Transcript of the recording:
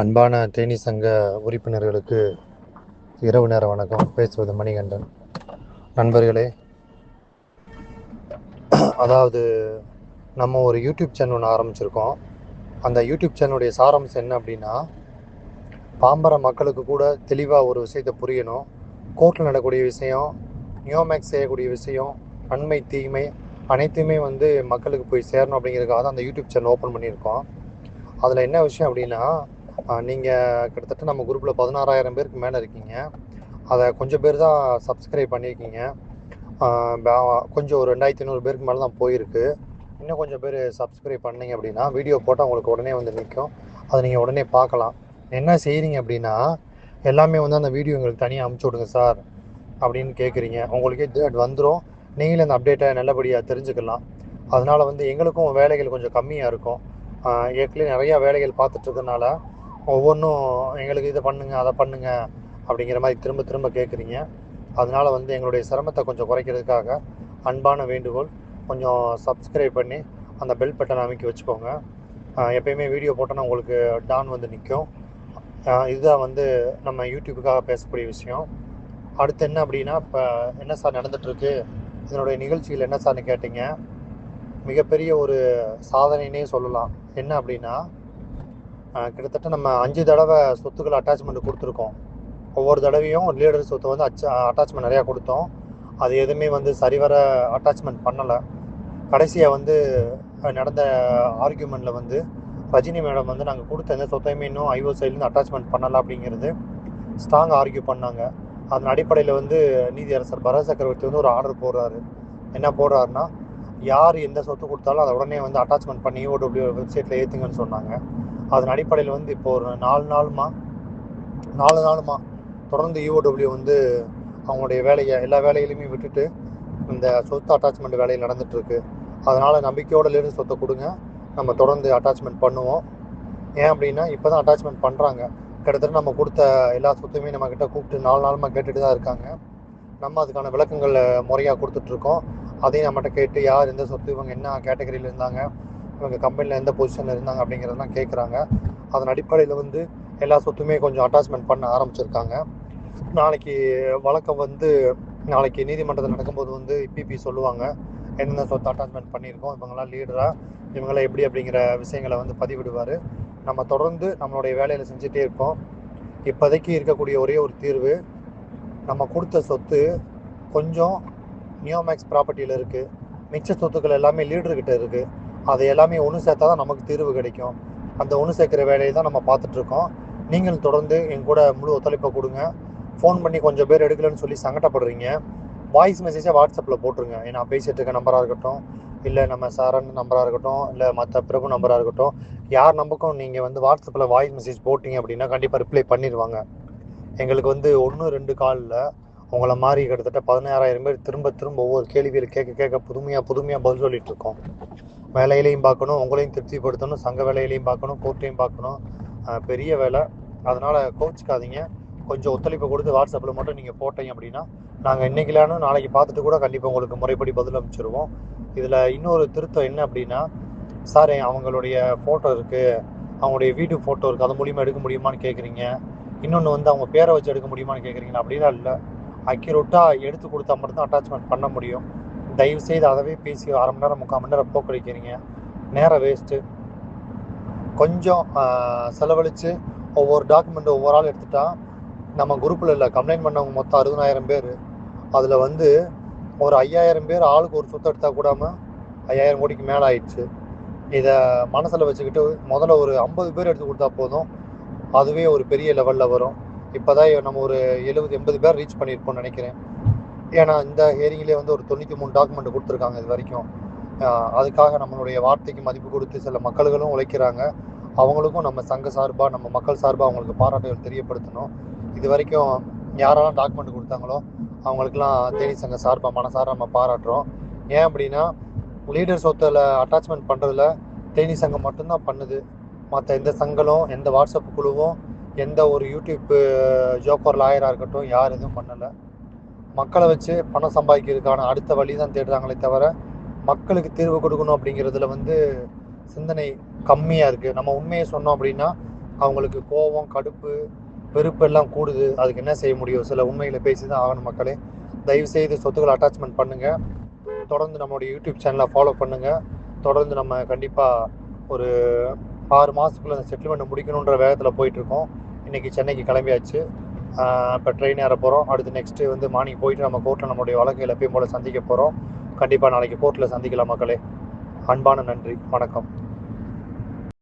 அன்பான தேனி சங்க உறுப்பினர்களுக்கு இரவு நேர வணக்கம். பேசுவது மணிகண்டன். நண்பர்களே அதாவது நம்ம ஒரு யூடியூப் சேனல் ஒன்று ஆரம்பிச்சிருக்கோம். அந்த யூடியூப் சேனலுடைய சாரம்சம் என்ன அப்படின்னா பாம்பர மக்களுக்கு கூட தெளிவாக ஒரு விஷயத்தை புரியணும். கோர்ட்டில் நடக்கூடிய விஷயம் நியோமேக்ஸ் செய்யக்கூடிய விஷயம் நன்மை தீமை அனைத்துமே வந்து மக்களுக்கு போய் சேரணும் அப்படிங்கிறதுக்காக தான் அந்த யூடியூப் சேனல் ஓப்பன் பண்ணியிருக்கோம். அதில் என்ன விஷயம் அப்படின்னா நீங்கள் கிட்டத்தட்ட நம்ம குரூப்பில் பதினாறாயிரம் பேருக்கு மேலே இருக்கீங்க. அதை கொஞ்சம் பேர் தான் சப்ஸ்கிரைப் பண்ணியிருக்கீங்க. கொஞ்சம் ஒரு ரெண்டாயிரத்தி ஐநூறு பேருக்கு மேலே தான் போயிருக்கு. இன்னும் கொஞ்சம் பேர் சப்ஸ்கிரைப் பண்ணீங்க அப்படின்னா வீடியோ போட்டால் உங்களுக்கு உடனே வந்து நிற்கும் அதை நீங்கள் உடனே பார்க்கலாம். என்ன செய்கிறீங்க அப்படின்னா எல்லாமே வந்து அந்த வீடியோ எங்களுக்கு தனியாக அமுச்சு விடுங்க சார் அப்படின்னு கேட்குறீங்க உங்களுக்கே அது வந்துடும் நீங்களே அந்த அப்டேட்டை நல்லபடியாக தெரிஞ்சுக்கலாம். அதனால் வந்து எங்களுக்கும் வேலைகள் கொஞ்சம் கம்மியாக இருக்கும். ஏற்கனவே நிறையா வேலைகள் பார்த்துட்ருக்கனால ஒவ்வொன்றும் எங்களுக்கு இதை பண்ணுங்க அதை பண்ணுங்க அப்படிங்கிற மாதிரி திரும்ப திரும்ப கேட்குறீங்க அதனால் வந்து எங்களுடைய சிரமத்தை கொஞ்சம் குறைக்கிறதுக்காக அன்பான வேண்டுகோள் கொஞ்சம் சப்ஸ்கிரைப் பண்ணி அந்த பெல் பட்டனை அமைக்கி வச்சுக்கோங்க. எப்பயுமே வீடியோ போட்டோன்னா உங்களுக்கு டான் வந்து நிற்கும் இதுதான் வந்து நம்ம யூடியூபுக்காக பேசக்கூடிய விஷயம். அடுத்து என்ன அப்படின்னா இப்போ என்ன சார் நடந்துகிட்ருக்கு இதனுடைய நிகழ்ச்சியில் என்ன சார்னு கேட்டீங்க. மிகப்பெரிய ஒரு சாதனைனே சொல்லலாம். என்ன அப்படின்னா கிட்டத்தட்ட நம்ம அஞ்சு தடவை சொத்துக்கள் அட்டாச்மெண்ட் கொடுத்துருக்கோம். ஒவ்வொரு தடவையும் லீடர் சொத்து வந்து அச்ச அட்டாச்மெண்ட் நிறையா கொடுத்தோம். அது எதுவுமே வந்து சரிவர அட்டாச்மெண்ட் பண்ணலை. கடைசியாக வந்து நடந்த ஆர்கியூமெண்ட்டில் வந்து ரஜினி மேடம் வந்து நாங்கள் கொடுத்த எந்த சொத்தையுமே இன்னும் ஐஓ சைட்லேருந்து அட்டாச்மெண்ட் பண்ணலை அப்படிங்கிறது ஸ்ட்ராங் ஆர்கியூ பண்ணாங்க. அதன் அடிப்படையில் வந்து நீதியரசர் பரத் சக்கரவர்த்தி வந்து ஒரு ஆர்டர் போடுறாரு. என்ன போடுறாருன்னா யார் எந்த சொத்து கொடுத்தாலும் அதை உடனே வந்து அட்டாச்மெண்ட் பண்ணி ஓடபிள்யூ வெப்சைட்டில் ஏற்றுங்கன்னு சொன்னாங்க. அதன் அடிப்படையில் வந்து இப்போ ஒரு நாலு நாளுமா நாலு நாளுமா தொடர்ந்து யூஓடபிள்யூ வந்து அவங்களுடைய வேலையை எல்லா வேலைகளையுமே விட்டுட்டு இந்த சொத்து அட்டாச்மெண்ட் வேலையில் நடந்துட்டு அதனால் அதனால நம்பிக்கையோட சொத்தை கொடுங்க. நம்ம தொடர்ந்து அட்டாச்மெண்ட் பண்ணுவோம். ஏன் அப்படின்னா இப்போ தான் அட்டாச்மெண்ட் பண்ணுறாங்க கிட்டத்தட்ட நம்ம கொடுத்த எல்லா சொத்துமே நம்ம கிட்ட கூப்பிட்டு நாலு நாளுமா கேட்டுட்டு தான் இருக்காங்க. நம்ம அதுக்கான விளக்கங்களை முறையாக கொடுத்துட்ருக்கோம் அதையும் நம்மகிட்ட கேட்டு யார் எந்த சொத்து இவங்க என்ன கேட்டகரியில் இருந்தாங்க இவங்க கம்பெனியில் எந்த பொசிஷனில் இருந்தாங்க அப்படிங்கிறதெல்லாம் கேட்குறாங்க அதன் அடிப்படையில் வந்து எல்லா சொத்துமே கொஞ்சம் அட்டாச்மெண்ட் பண்ண ஆரம்பிச்சிருக்காங்க. நாளைக்கு வழக்கம் வந்து நாளைக்கு நீதிமன்றத்தில் நடக்கும்போது வந்து இபிபி சொல்லுவாங்க. எந்தெந்த சொத்து அட்டாச்மெண்ட் பண்ணியிருக்கோம் இவங்களாம் லீடராக இவங்கெல்லாம் எப்படி அப்படிங்கிற விஷயங்களை வந்து பதிவிடுவார். நம்ம தொடர்ந்து நம்மளுடைய வேலையில் செஞ்சுட்டே இருக்கோம். இப்போதைக்கு இருக்கக்கூடிய ஒரே ஒரு தீர்வு நம்ம கொடுத்த சொத்து கொஞ்சம் நியோமேக்ஸ் ப்ராப்பர்ட்டியில் இருக்குது மிச்ச சொத்துக்கள் எல்லாமே லீடர்கிட்ட இருக்குது அது எல்லாமே ஒன்று சேர்த்தா தான் நமக்கு தீர்வு கிடைக்கும். அந்த ஒன்று சேர்க்குற வேலையை தான் நம்ம பார்த்துட்ருக்கோம். நீங்கள் தொடர்ந்து என் கூட முழு ஒத்துழைப்பை கொடுங்க. ஃபோன் பண்ணி கொஞ்சம் பேர் எடுக்கலன்னு சொல்லி சங்கடப்படுறீங்க. வாய்ஸ் மெசேஜை வாட்ஸ்அப்பில் போட்டுருங்க. ஏன்னா பேசிகிட்டு இருக்க நம்பராக இருக்கட்டும் இல்லை நம்ம சாரன் நம்பராக இருக்கட்டும் இல்லை மற்ற பிரபு நம்பராக இருக்கட்டும் யார் நம்பக்கும் நீங்கள் வந்து வாட்ஸ்அப்பில் வாய்ஸ் மெசேஜ் போட்டிங்க அப்படின்னா கண்டிப்பாக ரிப்ளை பண்ணிடுவாங்க எங்களுக்கு வந்து ஒன்று ரெண்டு காலில் உங்களை மாதிரி கிட்டத்தட்ட பதினாறாயிரம் பேர் திரும்ப திரும்ப ஒவ்வொரு கேள்விகள் கேட்க கேட்க புதுமையாக புதுமையாக பதில் சொல்லிட்டு இருக்கோம் வேலையிலையும் பார்க்கணும் உங்களையும் திருப்திப்படுத்தணும் சங்க வேலையிலையும் பார்க்கணும் கோர்ட்டையும் பார்க்கணும். பெரிய வேலை. அதனால் கோச்சிக்காதீங்க கொஞ்சம் ஒத்துழைப்பு கொடுத்து வாட்ஸ்அப்பில் மட்டும் நீங்கள் போட்டீங்க அப்படின்னா நாங்கள் இன்றைக்கிலானு நாளைக்கு பார்த்துட்டு கூட கண்டிப்பாக உங்களுக்கு முறைப்படி பதில் அமைச்சிருவோம் இதில் இன்னொரு திருத்தம் என்ன அப்படின்னா சார் அவங்களுடைய ஃபோட்டோ இருக்குது அவங்களுடைய வீடியோ ஃபோட்டோ இருக்குது அது மூலியமாக எடுக்க முடியுமான்னு கேட்குறீங்க இன்னொன்று வந்து அவங்க பேரை வச்சு எடுக்க முடியுமான்னு கேட்குறீங்களா அப்படிலாம் இல்லை. அக்யூரேட்டாக எடுத்து கொடுத்தா மட்டும்தான் அட்டாச்மெண்ட் பண்ண முடியும். தயவு செய்து அதவே பேசி அரை மணி நேரம் முக்கால் மணி நேரம் போக்கடிக்கிறீங்க நேரம் வேஸ்ட்டு கொஞ்சம் செலவழித்து ஒவ்வொரு டாக்குமெண்ட் ஒவ்வொரு ஆள் எடுத்துட்டா நம்ம குரூப்பில் இல்லை கம்ப்ளைண்ட் பண்ணவங்க மொத்தம் அறுபதாயிரம் பேர். அதில் வந்து ஒரு ஐயாயிரம் பேர் ஆளுக்கு ஒரு சொத்து எடுத்தால் கூடாமல் ஐயாயிரம் கோடிக்கு மேலே ஆயிடுச்சு. இதை மனசில் வச்சுக்கிட்டு முதல்ல ஒரு ஐம்பது பேர் எடுத்து கொடுத்தா போதும். அதுவே ஒரு பெரிய லெவலில் வரும். இப்போ தான் நம்ம ஒரு எழுபது எண்பது பேர் ரீச் பண்ணியிருப்போம்னு நினைக்கிறேன். ஏன்னா இந்த ஹியரிங்லேயே வந்து ஒரு தொண்ணூற்றி மூணு டாக்குமெண்ட் கொடுத்துருக்காங்க இது வரைக்கும். அதுக்காக நம்மளுடைய வார்த்தைக்கு மதிப்பு கொடுத்து சில மக்கள்களும் உழைக்கிறாங்க. அவங்களுக்கும் நம்ம சங்க சார்பாக நம்ம மக்கள் சார்பாக அவங்களுக்கு பாராட்டுகள் தெரியப்படுத்தணும். இது வரைக்கும் யாரெல்லாம் டாக்குமெண்ட் கொடுத்தாங்களோ அவங்களுக்குலாம் தேனி சங்க சார்பாக மனசார நம்ம பாராட்டுறோம். ஏன் அப்படின்னா லீடர் சொத்தில் அட்டாச்மெண்ட் பண்ணுறதுல தேனி சங்கம் மட்டும்தான் பண்ணுது. மற்ற எந்த சங்கலும் எந்த வாட்ஸ்அப் குழுவும் எந்த ஒரு யூடியூப் ஜோக்கர் லாயராக இருக்கட்டும் யார் எதுவும் பண்ணலை. மக்களை வச்சு பணம் சம்பாதிக்கிறதுக்கான அடுத்த வழி தான் தேடுறாங்களே தவிர மக்களுக்கு தீர்வு கொடுக்கணும் அப்படிங்கிறதுல வந்து சிந்தனை கம்மியாக இருக்குது நம்ம உண்மையை சொன்னோம் அப்படின்னா அவங்களுக்கு கோபம் கடுப்பு வெறுப்பு எல்லாம் கூடுது. அதுக்கு என்ன செய்ய முடியும்? சில உண்மைகளை பேசி தான் ஆகணும் மக்களே. தயவு செய்து அட்டாச்மெண்ட் பண்ணுங்கள் தொடர்ந்து நம்மளுடைய யூடியூப் சேனலை ஃபாலோ பண்ணுங்கள் தொடர்ந்து நம்ம கண்டிப்பாக ஒரு ஆறு மாதத்துக்குள்ளே அந்த செட்டில்மெண்ட் முடிக்கணுன்ற வேகத்தில் போயிட்டுருக்கோம் இன்றைக்கி சென்னைக்கு கிளம்பியாச்சு. இப்போ ட்ரெயின் ஏற போகிறோம் அடுத்து நெக்ஸ்ட்டு வந்து மார்னிங் போயிட்டு நம்ம கோர்ட்டில் நம்மளுடைய வழக்கு எப்பயும் போல் சந்திக்க போகிறோம் கண்டிப்பாக நாளைக்கு கோர்ட்டில் சந்திக்கலாம் மக்களே. அன்பான நன்றி. வணக்கம்.